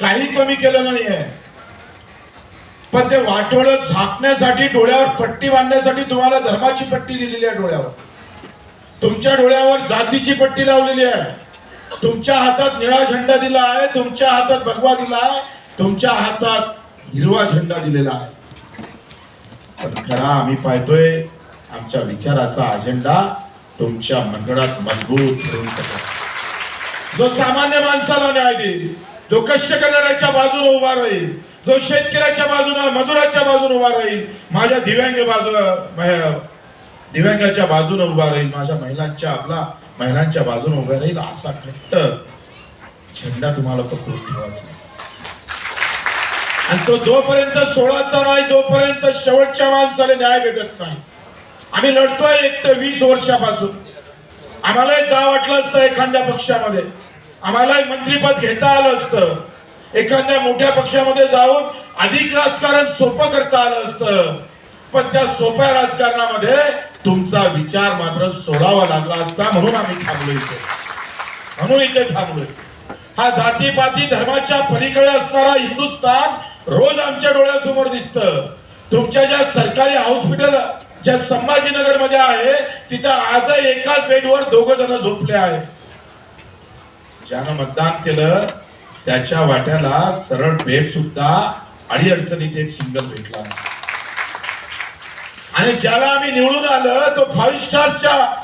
काही कमी केलं नाहीये. पण ते वाटोळ झाकण्यासाठी डोळ्यावर पट्टी बांधण्यासाठी तुम्हाला धर्माची पट्टी दिलेली आहे डोळ्यावर. तुमच्या डोळ्यावर जातीची पट्टी लावलेली आहे. तुमच्या हातात निळा झेंडा दिला आहे तुमच्या हातात भगवा दिला आहे तुमच्या हातात हिरवा झेंडा दिलेला आहे. पण खरा आम्ही पाहतोय आमच्या विचाराचा अजेंडा तुमच्या मंडळात मजबूत करून जो सामान्य माणसाला न्याय देईल जो कष्ट करणाऱ्याच्या बाजूने उभा राहील जो शेतकऱ्याच्या बाजूने मजुराच्या बाजूने उभा राहील माझ्या दिव्यांग बाजू दिव्यांगाच्या बाजूने उभा राहील माझ्या महिलांच्या आपला महिलांच्या बाजूने उभा राहील असा घट्ट झेंडा तुम्हाला पकडून ठेवायचा आणि तो जोपर्यंत सोळाचा नाही जोपर्यंत शेवटच्या माणसाला न्याय भेटत नाही. आम्ही लढतोय एक ते वीस वर्षापासून. आम्हालाही जा वाटलं असतं एखाद्या पक्षामध्ये. आम्हालाही मंत्रीपद घेता आलं असतं. एखाद्या मोठ्या पक्षामध्ये जाऊन अधिक राजकारण सोपं करता आलं असतं. पण त्या सोप्या राजकारणामध्ये तुमचा विचार मात्र सोडावा लागला असता म्हणून आम्ही थांबलो इथे. म्हणून इथे थांबलोय हा जातीपाती धर्माच्या पलीकडे असणारा हिंदुस्थान रोज आमच्या डोळ्यासमोर दिसत. तुमच्या ज्या सरकारी हॉस्पिटल ज्या संभाजीनगरमध्ये आहे तिथं आजही एकाच बेडवर दोघ जण झोपले आहेत. ज्यानं मतदान केलं त्याच्या वाट्याला सरळ बेड सुद्धा अडीअडचणीत एक सिंगल भेटला. आणि ज्याला आम्ही निवडून आलं तो फाईव्ह स्टारच्या